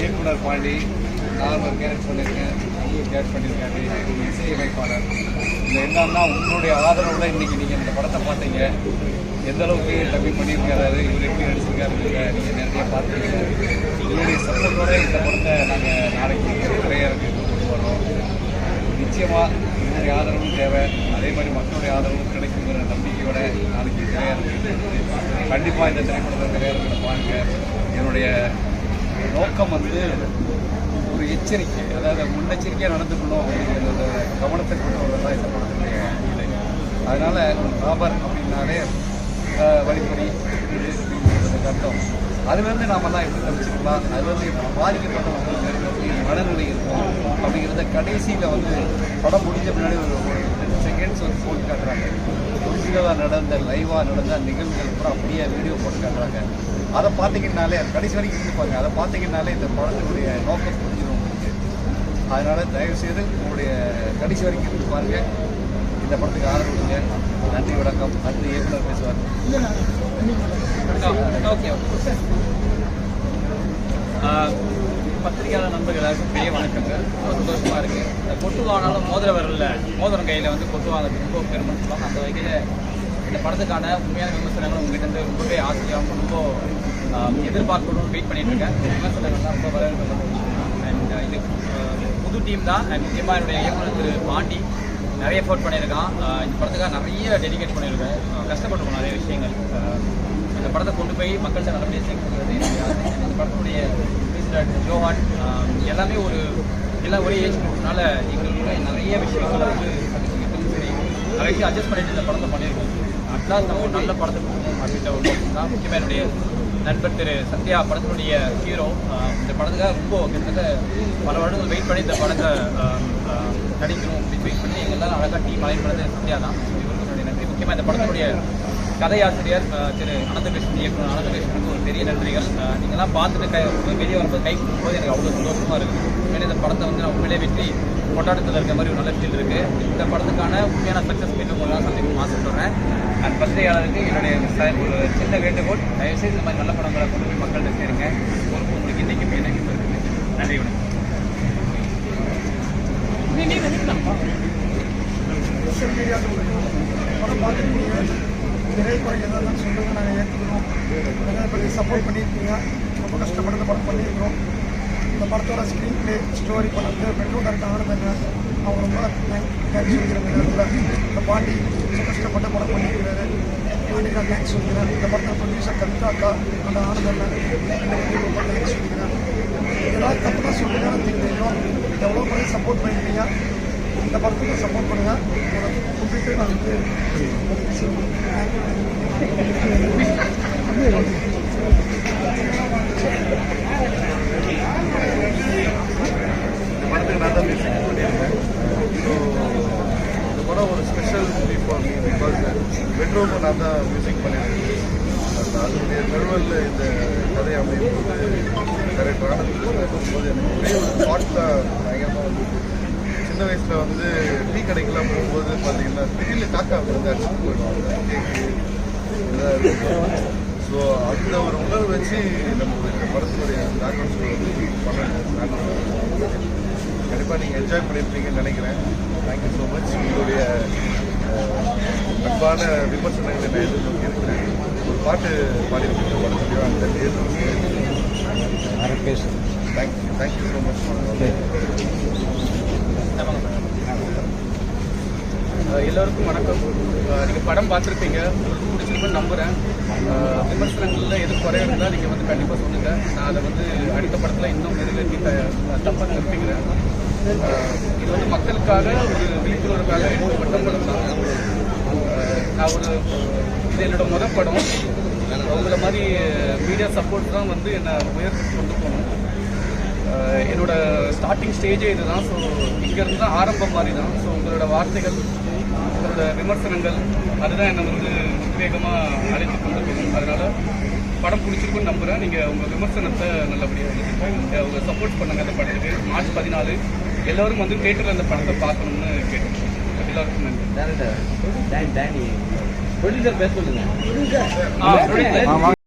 இயக்குனர் பாண்டி நான் ஒரு கேட் பண்ணியிருக்கேன் உங்களுக்கு கேட் பண்ணியிருக்காரு இசையமைப்பாளர். இந்த என்னன்னா உங்களுடைய ஆதரவில் இன்னைக்கு நீங்கள் இந்த படத்தை பார்த்தீங்க. எந்த அளவுக்கு டப்பி பண்ணியிருக்காரு இவர் எப்படி நடிச்சிருக்காருங்க நீங்கள் நேரடியாக பார்த்தீங்க உங்களுடைய சத்தத்தோட இந்த படத்தை நாங்கள் நாளைக்கு திரையரங்கு கொண்டு வரோம். நிச்சயமாக உங்களுடைய ஆதரவும் தேவை. அதே மாதிரி மக்களுடைய ஆதரவும் கிடைக்குங்கிற நம்பிக்கையோட நாளைக்கு திரையரங்கு கண்டிப்பாக இந்த திரைப்படத்தை திரையரங்கில் பாருங்கள் என்னுடைய நோக்கம் வந்து ஒரு எச்சரிக்கை அதாவது முன்னெச்சரிக்கையாக நடந்துக்கணும் அப்படிங்கிறத கவனத்தை கொண்டு வரதான் இந்த படத்துடைய அதனால் ராபர் அப்படின்னாலே வழிபடி கட்டம் அதுலேருந்து நாம தான் எப்படி தப்பிச்சுக்கலாம் அதுலேருந்து இப்போ பாதிக்கப்பட்ட மனநிலை இருக்கும் அப்படிங்கிறத கடைசியில் வந்து படம் முடிஞ்ச முன்னாடி ஒரு ஒரு டென் செகண்ட்ஸ் வந்து போட்டு காட்டுறாங்க. ஒரிஜினலாக நடந்த லைவாக நடந்த நிகழ்வுகள் கூட அப்படியே வீடியோ போட்டு காட்டுறாங்க. அதை பார்த்தீங்கன்னாலே அது கடைசி வரைக்கும் இருப்பாங்க அதை பார்த்தீங்கன்னாலே இந்த படத்தினுடைய நோக்கம் புரிஞ்சிடும் உங்களுக்கு. அதனால தயவு செய்து உங்களுடைய கடைசி வரைக்கும் இருந்து பாருங்க. இந்த படத்துக்கு ஆதரவு கொடுங்க. நன்றி வணக்கம். அடுத்து இயக்குனர் பேசுவார். ஓகே பத்திரிகையாளர் நண்பர்கள் எல்லாருக்கும் பெரிய வணக்கங்கள் ரொம்ப சந்தோஷமாக இருக்குது இந்த கொட்டு வாங்கினாலும் மோதிர வரல மோதிரம் கையில் வந்து கொட்டு ரொம்ப பெருமைன்னு சொல்லுவாங்க அந்த வகையில் இந்த படத்துக்கான உண்மையான விமர்சனங்கள் உங்ககிட்ட இருந்து ரொம்பவே ஆசையாகவும் ரொம்ப ஆஹ், எதிர்பார்க்கணும் வெயிட் பண்ணிட்டு இருக்கேன். விமர்சனங்கள்லாம் ரொம்ப வரவேற்பு அண்ட் இது புது டீம் தான். அண்ட் முக்கியமாக என்னுடைய இயக்குனர் திரு பாண்டி நிறைய எஃபோர்ட் பண்ணியிருக்கான். இந்த படத்துக்காக நிறைய டெடிகேட் பண்ணியிருக்கேன். கஷ்டப்பட்டு நிறைய விஷயங்கள். இந்த படத்தை கொண்டு போய் மக்கள்கிட்ட நல்லபடியாக சேர்க்கிறது இந்த படத்துடைய ஜோஹான் எல்லாமே ஒரு எல்லாம் ஒரே ஏஜ் குரூப்னால எங்களுக்கு நிறைய விஷயங்கள் வந்து சரி நிறைய விஷயம் அட்ஜஸ்ட் பண்ணிட்டு இந்த படத்தை பண்ணியிருக்கோம். அட்லாஸ் நம்ம ஒரு நல்ல படத்துக்கு போகணும் அப்படின்ற ஒரு தான் முக்கியமாக என்னுடைய நண்பர் திரு சத்யா படத்தினுடைய ஹீரோ இந்த படத்துக்காக ரொம்ப கிட்டத்தட்ட பல வருடங்கள் வெயிட் பண்ணி இந்த படத்தை நடிக்கணும் அப்படின்னு வெயிட் பண்ணி எங்கள் எல்லாரும் அழகாக டீம் அலைன் பண்ணது சத்யா தான். இவருக்கு நன்றி. முக்கியமாக இந்த படத்தினுடைய கதையாசிரியர் திரு அனந்தகிருஷ்ணன் இயக்குனர் அனந்தகிருஷ்ணனுக்கு ஒரு பெரிய நன்றிகள். நீங்கள்லாம் பார்த்துட்டு கை வெளியே வரும்போது கை கொடுக்கும்போது எனக்கு அவ்வளோ சந்தோஷமாக இருக்குது உண்மையிலே இந்த படத்தை வந்து நான் உண்மையிலே வெற்றி கொண்டாட்டத்தில் இருக்க மாதிரி ஒரு நல்ல ஃபீல் இருக்கு. இந்த படத்துக்கான உண்மையான சக்ஸஸ் மீட் உங்களாம் சந்திக்கணும் ஆசைப்படுறேன் அண்ட் பத்திரிகையாளருக்கு என்னுடைய ஒரு சின்ன வேண்டுகோள். தயவுசெய்து இந்த மாதிரி நல்ல படங்களை கொண்டு போய் மக்கள்கிட்ட சேருங்க. பொறுப்பு உங்களுக்கு இன்னைக்கு எனக்கு இருக்குது நன்றி வணக்கம். சோஷியல் மீடியாவில் படம் பார்த்துருக்கீங்க திரைப்படம் எதாவது சொல்லுங்க நாங்கள் ஏற்றுக்கிறோம் சப்போர்ட் பண்ணியிருக்கீங்க. ரொம்ப கஷ்டப்பட்டு படம் பண்ணியிருக்கிறோம். இந்த படத்தோட ஸ்க்ரீன் பிளே ஸ்டோரி பண்ணது மெட்ரோ டேரக்டர் ஆனதுங்க அவங்க ரொம்ப தேங்க்ஸ் சொல்லிக்கிறாங்க. இந்த பாண்டி ரொம்ப கஷ்டப்பட்டு படம் பண்ணியிருக்கிறாரு. பாண்டிக்கா தேங்க்ஸ் சொல்லிக்கிறேன் இந்த படத்தை ப்ரொடியூசர் கவிதா அக்கா அந்த ஆனந்தன் ரொம்ப தேங்க்ஸ் சொல்லிக்கிறேன் இதெல்லாம் தப்பு தான் சொல்லுங்கன்னு தெரியும் எவ்வளோ பேர் சப்போர்ட் பண்ணியிருக்கீங்க இந்த படத்துக்கு சப்போர்ட் பண்ணுங்கள் கூப்பிட்டு நான் வந்து இந்த படத்துக்கு நான் தான் மியூசிக் பண்ணியிருக்கேன் ஸோ இந்த படம் ஒரு special movie for me because பெட்ரூமும் நான் தான் மியூசிக் பண்ணியிருக்கேன் அந்த அதனுடைய தழுவலில் இந்த கதை அமையும் போது கரெக்ட் ஆனதுக்கு போது எனக்கு ஒரே ஒரு தாட் தான் பயங்கரமாக வந்து சின்ன வயசில் வந்து டீ கடைக்கெல்லாம் போகும்போது பார்த்தீங்கன்னா திடீர்னு காக்கா வந்து அடிச்சுட்டு போயிடுவாங்க கேக்கு ஏதாவது ஸோ அந்த ஒரு உணர்வு வச்சு நம்ம படத்துடைய பேக்ரவுண்ட் ஸ்கோர் வந்து பண்ணணும் கண்டிப்பாக நீங்கள் என்ஜாய் பண்ணியிருப்பீங்கன்னு நினைக்கிறேன். தேங்க்யூ ஸோ மச் உங்களுடைய அன்பான விமர்சனங்களை நான் எதிர்நோக்கி இருக்கிறேன் ஒரு பாட்டு பாடியிருக்கீங்க படத்துலையோ அந்த தேங்க்யூ தேங்க்யூ ஸோ மச் எல்லோருக்கும் வணக்கம். நீங்கள் படம் பார்த்துருப்பீங்க. உங்களுக்கு பிடிச்சிருக்குன்னு நம்புகிறேன் விமர்சனங்களில் எது குறை இருந்தால் நீங்கள் வந்து கண்டிப்பாக சொல்லுங்கள் நான் அதை வந்து அடுத்த படத்தில் இன்னும் நிறைவேற்றி த தப்பாக நிறுத்திக்கிறேன் இது வந்து மக்களுக்காக ஒரு விழிப்புணர்வுக்காக எடுக்கப்பட்ட படம் தான். நான் ஒரு இது என்னோட முதல் படம். அவங்கள மாதிரி மீடியா சப்போர்ட் தான் வந்து என்னை உயர்த்தி கொண்டு போகணும். என்னோடய என்னோட ஸ்டார்டிங் ஸ்டேஜே இதுதான். ஸோ இங்கேருந்து தான் ஆரம்பம் மாதிரி தான் ஸோ உங்களோட வார்த்தைகள் உங்களோட விமர்சனங்கள் அதுதான் என்னை வந்து உத்வேகமாக அழைத்து கொண்டு போகும் அதனால் படம் பிடிச்சிருக்குன்னு நம்புகிறேன் நீங்கள் உங்கள் விமர்சனத்தை நல்லபடியாக உங்கள் சப்போர்ட் பண்ணுங்கள் அந்த படத்துக்கு. மார்ச் பதினாலு எல்லோரும் வந்து தேட்டரில் அந்த படத்தை பார்க்கணும்னு கேட்டுக்கிறேன் எல்லாருக்கும் நன்றி. ப்ரொடியூசர் பேச சொல்லுங்க. ஆ, producer.